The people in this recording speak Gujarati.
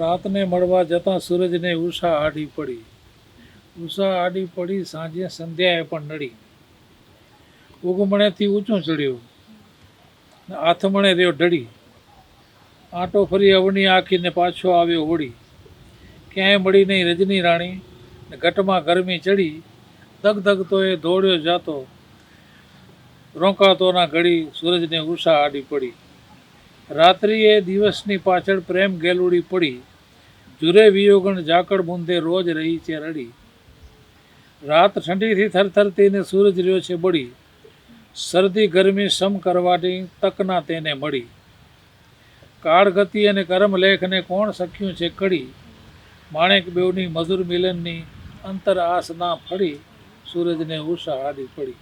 રાતને મળવા જતાં સૂરજને ઉષા આડી પડી. ઉષા આડી પડી સાંજે સંધ્યાએ પણ નડી. ઉગમણેથી ઊંચું ચડ્યું. આથમણે રહ્યો ઢળી. આંટો ફરી અવની આખીને પાછો આવ્યો વળી. ક્યાંય મળી નહીં રજની રાણી. ઘટમાં ગરમી ચડી. દગ એ દોડ્યો જાતો. રોકાતોના ઘડી સૂરજને ઉષા આડી પડી. રાત્રિએ દિવસની પાછળ પ્રેમ ગેલુડી પડી. જુરે વિયોગણ ઝાકળ બુંદે રોજ રહી છે રડી. રાત ઠંડીથી થરથરતીને સૂરજ રહ્યો છે બળી. શરદી ગરમી સમ કરવાની તકના તેને મળી. કાળગતિ અને કરમલેખને કોણ શક્યું છે કડી માણેક બેવની મધુર મિલનની અંતર આસના ફળી સૂરજને ઉષા આડી પડી.